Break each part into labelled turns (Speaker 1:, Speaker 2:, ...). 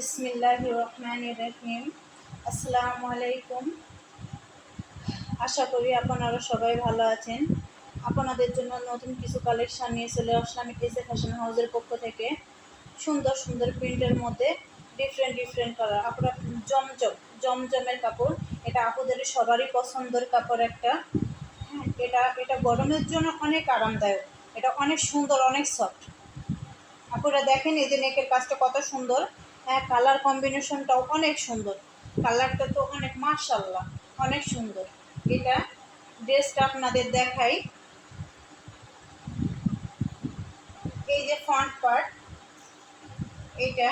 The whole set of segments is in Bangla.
Speaker 1: বিসমিল্লাহ রহমান রহিম। আসসালামু আলাইকুম আশা করি আপনারা সবাই ভালো আছেন। আপনাদের জন্য নতুন কিছু কালেকশান নিয়ে চলে আসলাম এসে ফ্যাশন হাউসের পক্ষ থেকে। সুন্দর সুন্দর প্রিন্টের মধ্যে ডিফারেন্ট ডিফারেন্ট কালার আপনারা জমজম, জমজমের কাপড়। এটা আপনাদের সবারই পছন্দের কাপড় একটা। হ্যাঁ এটা এটা গরমের জন্য অনেক আরামদায়ক। এটা অনেক সুন্দর, অনেক সফট আপনারা দেখেন এই যে নেকের কাজটা কত সুন্দর। হ্যাঁ কালার কম্বিনেশনটাও অনেক সুন্দর। কালারটা তো অনেক মার্শাল্লাহ অনেক সুন্দর। এটা ড্রেসটা আপনাদের দেখাই। এই যে ফ্রন্ট পার্ট এইটা,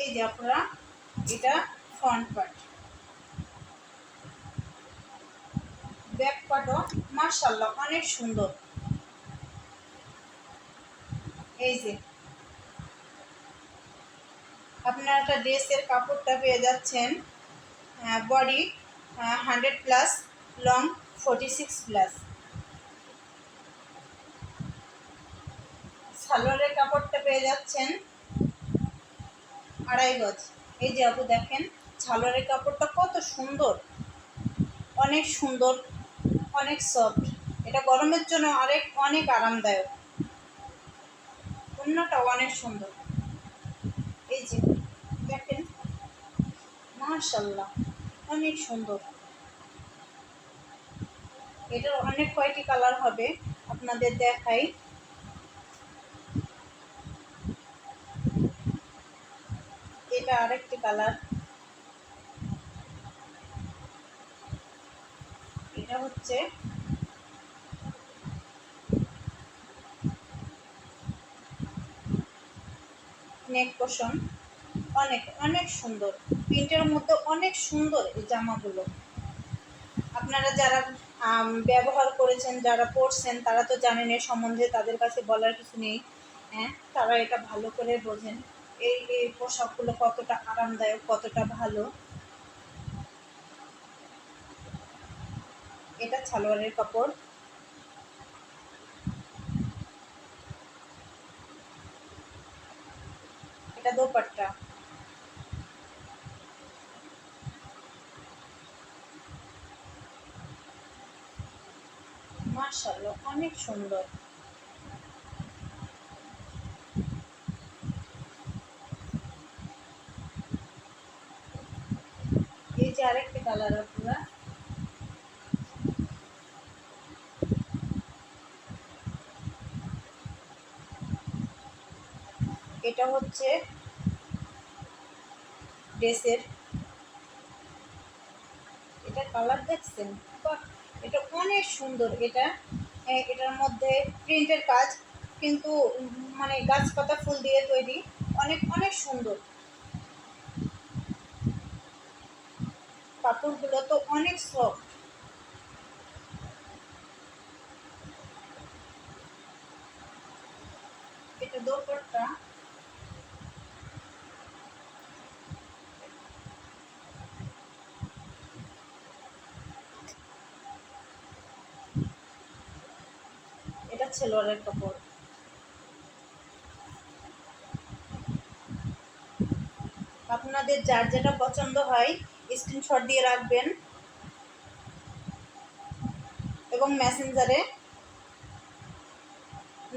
Speaker 1: এই যে আপনারা, এটা ফ্রন্ট পার্ট ব্যাক পার্টও মার্শাল্লাহ অনেক সুন্দর। এই যে আপনারা একটা ড্রেসের কাপড়টা পেয়ে যাচ্ছেন body hundred plus long forty six plus সালোয়ারের কাপড়টা পেয়ে যাচ্ছেন আড়াই গজ। এই যে আপু দেখেন, সালোয়ারের কাপড়টা কত সুন্দর। অনেক সুন্দর, অনেক সফট এটা গরমের জন্য অনেক অনেক আরামদায়ক। অন্যটাও অনেক সুন্দর। এই যে, দেখেন। মার্শাল্লাহ অনেক সুন্দর। এটার অনেক কয়টি কালার হবে, আপনাদের দেখাই। এটা আরেকটি কালার। এটা হচ্ছে নেক পোষণ, অনেক অনেক সুন্দর। প্রিন্টের মধ্যে অনেক সুন্দর এই জামাগুলো। আপনারা যারা ব্যবহার করেছেন, যারা পরছেন, তারা তো জানেন এর সম্বন্ধে তাদের কাছে বলার কিছু নেই। হ্যাঁ তারা এটা ভালো করে বোঝেন। এই এই পোশাকগুলো কতটা আরামদায়ক, কতটা ভালো। এটা সালোয়ারের কাপড়। এটা দোপাট্টা মার্শাল্লাহ অনেক সুন্দর এই যে আরেকটা কালার আপনারা এটা হচ্ছে ড্রেসের, এটা কালার দেখছেন? এটা অনেক সুন্দর। এটা এটার মধ্যে প্রিন্টের কাজ, কিন্তু মানে গাছপাতা ফুল দিয়ে তৈরি, অনেক অনেক সুন্দর। কাপড়গুলো তো অনেক সফট। এটা দোপট্টা। এটা ছেলোয়ারের কাপড়। আপনাদের যার যেটা পছন্দ হয় স্ক্রিনশট দিয়ে রাখবেন। এবং মেসেঞ্জারে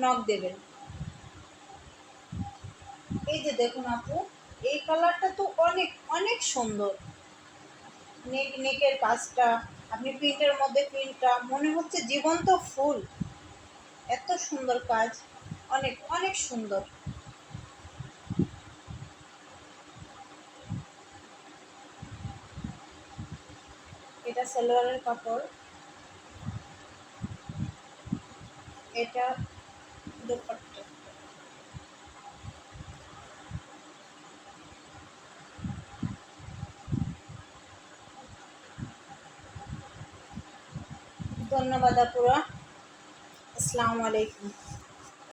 Speaker 1: নক দেবেন। এই যে দেখুন আপু, এই কালারটা তো অনেক অনেক সুন্দর। নেক নেকের কাজটা, আপনি প্রিন্টের মধ্যে প্রিন্টটা মনে হচ্ছে জীবন্ত ফুল। এত সুন্দর কাজ অনেক অনেক সুন্দর। এটা সালোয়ারের কাপড়। এটা দুপাট্টা। ধন্যবাদ আপুরা। আসসালামু আলাইকুম।